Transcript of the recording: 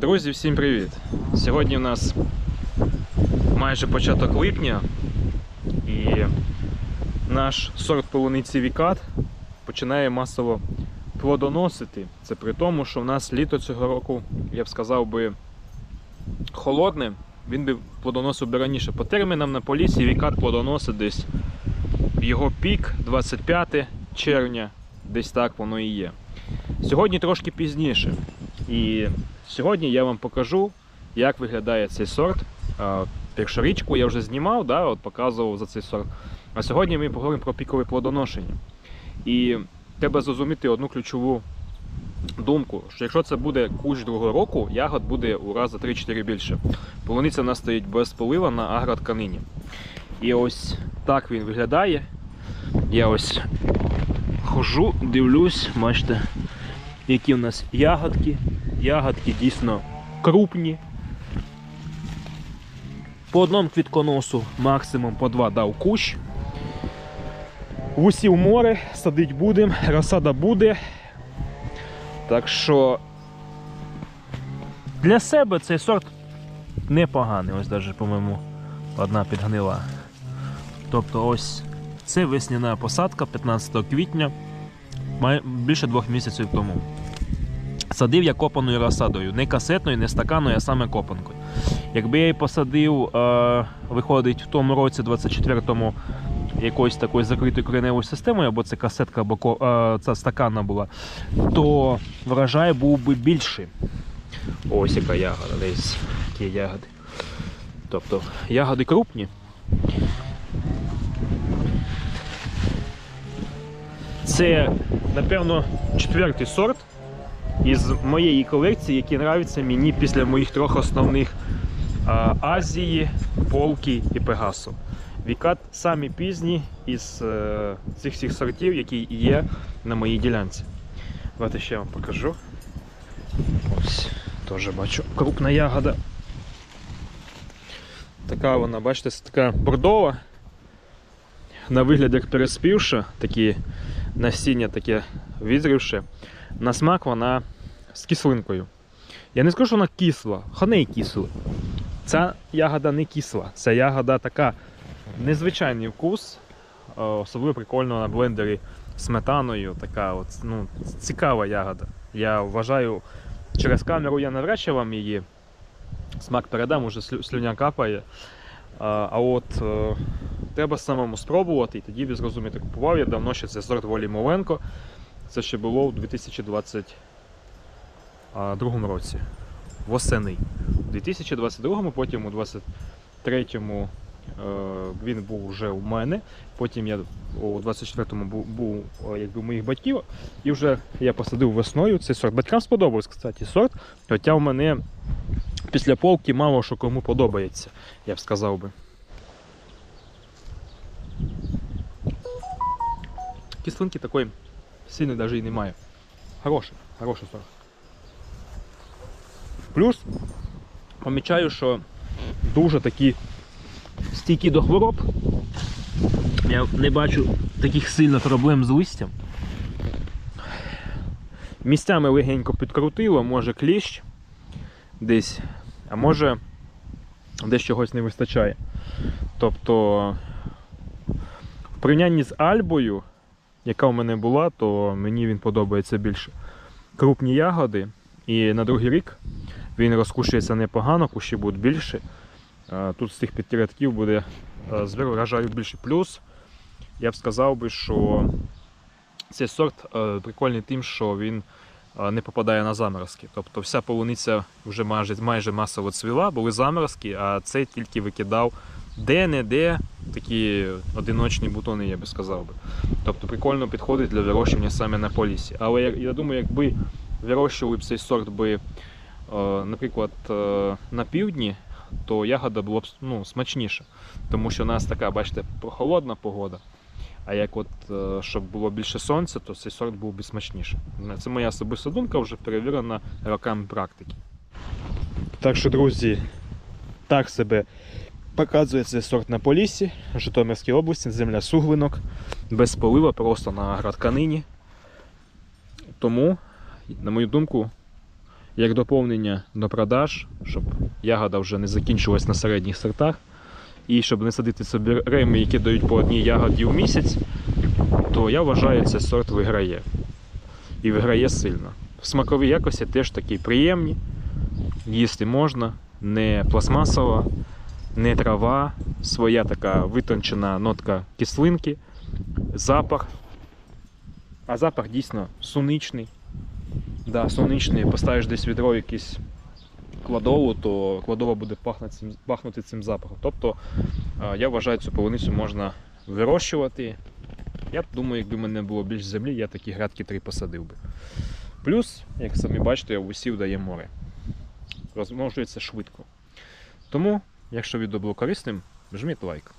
Друзі, всім привіт! Сьогодні у нас майже початок липня і наш сорт полуниці Вікат починає масово плодоносити. Це при тому, що в нас літо цього року, я б сказав би, холодне, він би плодоносив би раніше. По термінам на полісі Вікат плодоносить десь його пік 25 червня, десь так воно і є. Сьогодні трошки пізніше. І сьогодні я вам покажу, як виглядає цей сорт. А, Першорічку я вже знімав, да, от показував за цей сорт. А сьогодні ми поговоримо про пікове плодоношення. І треба зрозуміти одну ключову думку, що якщо це буде кущ другого року, ягод буде у рази 3-4 більше. Полуниця в нас стоїть без полива на агротканині. І ось так він виглядає. Я ось хожу, дивлюсь, бачите, які в нас ягодки. Ягодки дійсно крупні. По одному квітконосу максимум по два дав кущ. В усі в море садить будемо, розсада буде. Так що для себе цей сорт непоганий. Ось навіть, по-моєму, одна підгнила. Тобто ось це весняна посадка 15 квітня, більше двох місяців тому. Садив я копаною розсадою. Не касетною, не стаканою, а саме копанкою. Якби я її посадив, е, виходить, в тому році, 24-му, якоюсь такою закритою кореневою системою, або це касетка, або е, це стаканна була, то врожай був би більший. Ось яка ягода, десь які ягоди. Тобто ягоди крупні. Це, напевно, четвертий сорт із моєї колекції, які нравляться мені після моїх трьох основних Азії, Полки і Пегасу. Вікат самі пізні із е, цих всіх сортів, які є на моїй ділянці. Давайте ще вам покажу. Ось, теж бачу крупна ягода. Така вона, бачите, така бордова. На вигляд як переспівша, такі насіння таке відрівше. На смак вона з кислинкою. Я не скажу, що вона кисла, хане і кисла. Ця ягода не кисла, ця ягода така незвичайний вкус, е, особливо прикольно на блендері сметаною. Така от, ну, цікава ягода. Я вважаю, через камеру я навряд чи вам її смак передам, уже слюня капає. А, а от е, треба самому спробувати, і тоді ви зрозумієте, купував я давно ще цей сорт волі Моленко. Це ще було у 2022 році. Восени. У 2022, потім у 2023 він був вже у мене. Потім я у 24-му був, був е, якби, у моїх батьків. І вже я посадив весною цей сорт. Батькам сподобався, кстати, сорт. Хоча в мене після полки мало що кому подобається, я б сказав би. Кислинки такої сильної навіть і немає. Хороший, хороший сорт. Плюс помічаю, що дуже такі стійкі до хвороб. Я не бачу таких сильно проблем з листям. Місцями легенько підкрутило, може кліщ десь, а може десь чогось не вистачає. Тобто, в порівнянні з Альбою, яка у мене була, то мені він подобається більше. Крупні ягоди, і на другий рік він розкушується непогано, кущі будуть більше. Тут з цих п'яти рядків буде е, збір врожаю більше. Плюс я б сказав би, що цей сорт е, прикольний тим, що він е, не попадає на заморозки. Тобто вся полуниця вже майже, майже масово цвіла, були заморозки, а цей тільки викидав де-не-де такі одиночні бутони, я би сказав би. Тобто прикольно підходить для вирощування саме на полісі. Але я, думаю, якби вирощували б цей сорт би, наприклад, е, на півдні, то ягода була б ну, смачніша. Тому що у нас така, бачите, прохолодна погода. А як от, е, щоб було більше сонця, то цей сорт був би смачніший. Це моя особиста думка, вже перевірена роками практики. Так що, друзі, так себе показує цей сорт на Поліссі, Житомирській області, земля суглинок, без полива, просто на агротканині. Тому, на мою думку, як доповнення до продаж, щоб ягода вже не закінчилась на середніх сортах. І щоб не садити собі реми, які дають по одній ягоді в місяць, то я вважаю, цей сорт виграє. І виграє сильно. Смакові якості теж такі приємні. Їсти можна, не пластмасова, не трава, своя така витончена нотка кислинки, запах. А запах дійсно суничний. Да, сонячний, поставиш десь відро якесь кладову, то кладова буде пахнути цим, пахнути цим запахом. Тобто я вважаю, цю полуницю можна вирощувати. Я думаю, якби в мене було більш землі, я такі грядки три посадив би. Плюс, як самі бачите, в усів дає море. Розмножується швидко. Тому, якщо відео було корисним, жміть лайк.